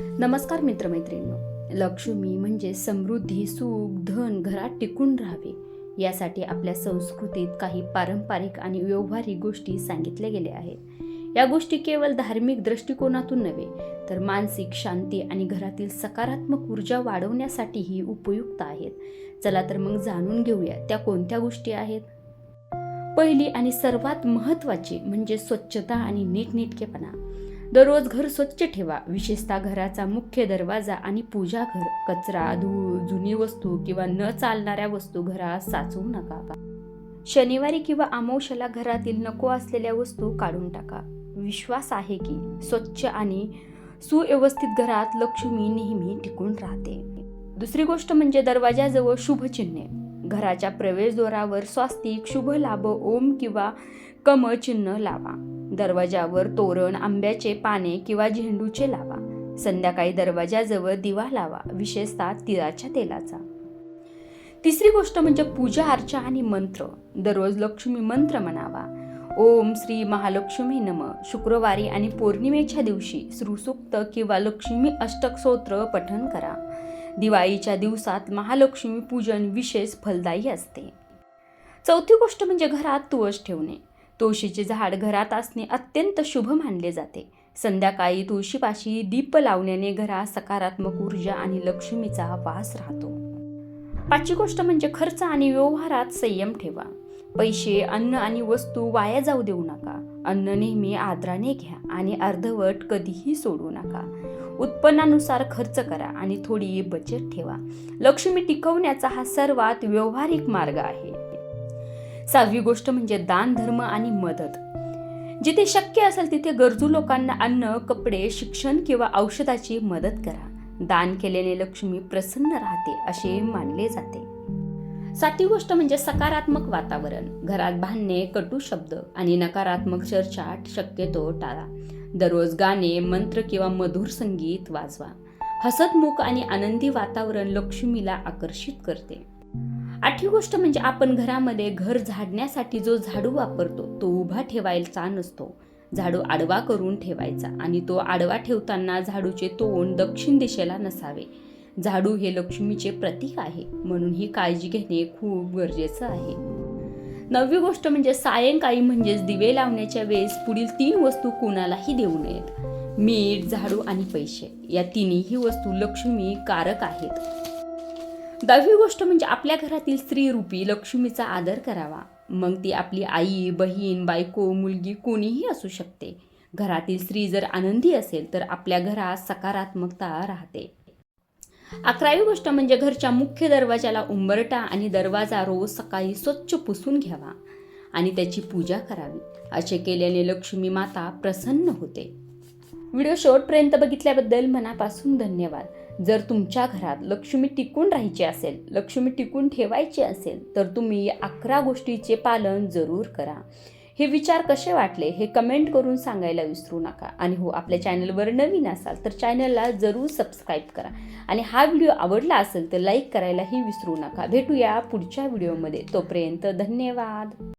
नमस्कार मित्रमैत्रिणींनो. लक्ष्मी म्हणजे समृद्धी सुख धन घरात टिकून राहावे. यासाठी आपल्या संस्कृतीत काही पारंपरिक आणि व्यवहारिक गोष्टी सांगितल्या गेल्या आहेत. या गोष्टी केवळ धार्मिक दृष्टिकोनातून नव्हे तर मानसिक शांती आणि घरातील सकारात्मक ऊर्जा वाढवण्यासाठीही उपयुक्त आहेत. चला तर मग जाणून घेऊया त्या कोणत्या गोष्टी आहेत? पहिली आणि सर्वात महत्त्वाची म्हणजे स्वच्छता आणि नीटनेटकेपणा. दररोज घर स्वच्छ ठेवा. विशेषतः घराचा मुख्य दरवाजा आणि पूजा घर कचरा धूळ जुनी वस्तू किंवा न चालणाऱ्या वस्तू घरात साचवू नका शनिवारी किंवा अमावश्याला घरातील नको असलेल्या वस्तू काढून टाका. विश्वास आहे की स्वच्छ आणि सुव्यवस्थित घरात लक्ष्मी नेहमी टिकून राहते. दुसरी गोष्ट म्हणजे दरवाजाजवळ शुभचिन्हे. घराच्या प्रवेशद्वारावर स्वास्तिक शुभ लाभ ओम किंवा कम चिन्ह लावा. दरवाजावर तोरण आंब्याचे पाने किंवा झेंडूचे लावा. संध्याकाळी दरवाजाजवळ दिवा लावा विशेषतः तिळाच्या तेलाचा. तिसरी गोष्ट म्हणजे पूजा अर्चा आणि मंत्र. दररोज लक्ष्मी मंत्र म्हणावा. ओम श्री महालक्ष्मी नम. शुक्रवारी आणि पौर्णिमेच्या दिवशी श्रुसूक्त किंवा लक्ष्मी अष्टक स्तोत्र पठन करा. दिवाळीच्या दिवसात महालक्ष्मी पूजन विशेष फलदायी असते. चौथी गोष्ट म्हणजे घरात तुळस ठेवणे. तुळशीचे झाड घरात असणे अत्यंत शुभ मानले जाते. संध्याकाळी तुळशीपाशी दीप लावण्याने घरात सकारात्मक ऊर्जा आणि लक्ष्मीचा वास राहतो. पाचवी गोष्ट म्हणजे खर्च आणि व्यवहारात संयम ठेवा. पैसे अन्न आणि वस्तू वाया जाऊ देऊ नका. अन्न नेहमी आदराने घ्या आणि अर्धवट कधीही सोडू नका. उत्पन्नानुसार खर्च करा आणि थोडी बचत ठेवा. लक्ष्मी टिकवण्याचा हा सर्वात व्यवहारिक मार्ग आहे. सहावी गोष्ट म्हणजे दान धर्म आणि मदत. जिथे शक्य असेल तिथे गरजू लोकांना अन्न कपडे शिक्षण किंवा औषधाची मदत करा. दान केलेले लक्ष्मी प्रसन्न राहते असे मानले जाते. सातवी गोष्ट म्हणजे सकारात्मक वातावरण. घरात भांडणे कटू शब्द आणि नकारात्मक चर्चा शक्यतो टाळा. दररोज गाणे मंत्र किंवा मधुर संगीत वाजवा. हसतमुख आणि आनंदी वातावरण लक्ष्मीला आकर्षित करते. आठवी गोष्ट म्हणजे आपण घरामध्ये घर झाडण्यासाठी जो झाडू वापरतो तो उभा ठेवायचा नसतो. झाडू आडवा करून ठेवायचा आणि तो आडवा ठेवताना झाडूचे तोंड दक्षिण दिशेला नसावे. झाडू हे लक्ष्मीचे प्रतीक आहे म्हणून ही काळजी घेणे खूप गरजेचं आहे. नववी गोष्ट म्हणजे सायंकाळी म्हणजेच दिवे लावण्याच्या वेळेस पुढील तीन वस्तू कोणालाही देऊ नयेत. मीठ झाडू आणि पैसे या तिन्ही वस्तू लक्ष्मी कारक आहेत. दहावी गोष्ट म्हणजे आपल्या घरातील स्त्री रूपी लक्ष्मीचा आदर करावा. मग ती आपली आई बहीण बायको मुलगी कोणीही असू शकते. घरातील स्त्री जर आनंदी असेल तर आपल्या घरात सकारात्मकता राहते. अकरावी गोष्ट म्हणजे घरच्या मुख्य दरवाजाला उंबरटा आणि दरवाजा रोज सकाळी स्वच्छ पुसून घ्यावा आणि त्याची पूजा करावी असे केल्याने लक्ष्मी माता प्रसन्न होते. व्हिडिओ शेवटपर्यंत बघितल्याबद्दल मनापासून धन्यवाद. जर तुमच्या घरात लक्ष्मी टिकून राहायची असेल लक्ष्मी टिकून ठेवायची असेल तर तुम्ही या अकरा गोष्टीचे पालन जरूर करा. हे विचार कसे वाटले हे कमेंट करून सांगायला विसरू नका. आणि हो आपल्या चॅनलवर नवीन असाल तर चॅनलला जरूर सबस्क्राईब करा. आणि हा व्हिडिओ आवडला असेल तर लाईक करायलाही विसरू नका. भेटूया पुढच्या व्हिडिओमध्ये. तोपर्यंत धन्यवाद.